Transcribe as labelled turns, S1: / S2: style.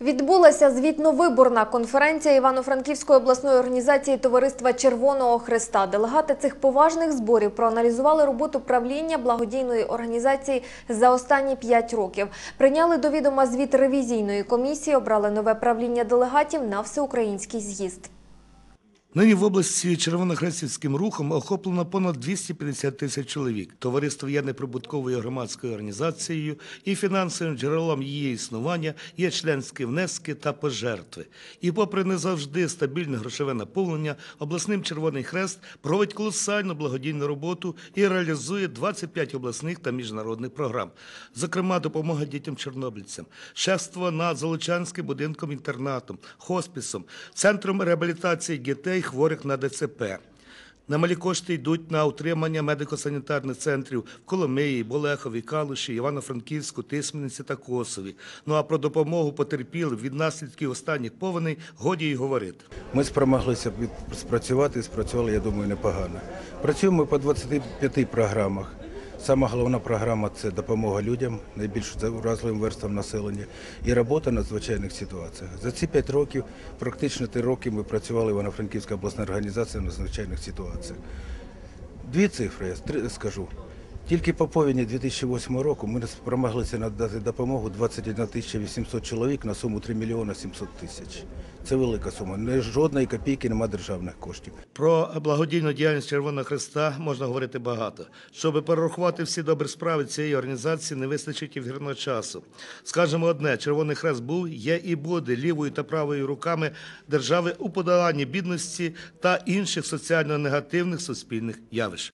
S1: Відбулася звітно-виборна конференція Івано-Франківської обласної організації Товариства Червоного Христа. Делегати цих поважних зборів проаналізували роботу правління благодійної організації за останні п'ять років. Прийняли до відома звіт ревізійної комісії, обрали нове правління делегатів на всеукраїнський з'їзд.
S2: Нині в області червонохрестівським рухом охоплено понад 250 тисяч чоловік. Товариство є неприбутковою громадською організацією і фінансовим джерелом її існування є членські внески та пожертви. І попри не завжди стабільне грошове наповнення, обласним Червоний Хрест проводить колосальну благодійну роботу і реалізує 25 обласних та міжнародних програм. Зокрема, допомога дітям-чорнобильцям, шефство над Золочанським будинком-інтернатом, хоспісом, центром реабілітації дітей, хворих на ДЦП. Немалі кошти йдуть на утримання медико-санітарних центрів в Коломиї, Болехові, Калуші, Івано-Франківську, Тисменниці та Косові. Ну а про допомогу потерпілим від наслідків останніх повеней годі й говорити.
S3: Ми спромоглися спрацювати спрацювали, я думаю, непогано. Працюємо по 25 програмах. Сама головна програма це допомога людям, найбільш вразливим верствам населення, і робота в надзвичайних ситуаціях. За ці п'ять років, практично три роки, ми працювали в Івано-Франківська обласна організація в надзвичайних ситуаціях. Дві цифри я скажу. Тільки по повені 2008 року ми спромоглися надати допомогу 21 тисяча 800 чоловік на суму 3 мільйони 700 тисяч. Це велика сума. Не жодної копійки немає державних коштів.
S2: Про благодійну діяльність Червоного Христа можна говорити багато. Щоб перерахувати всі добрі справи цієї організації, не вистачить і вірного часу. Скажемо одне: Червоний Хрест був, є і буде лівою та правою руками держави у подоланні бідності та інших соціально негативних суспільних явищ.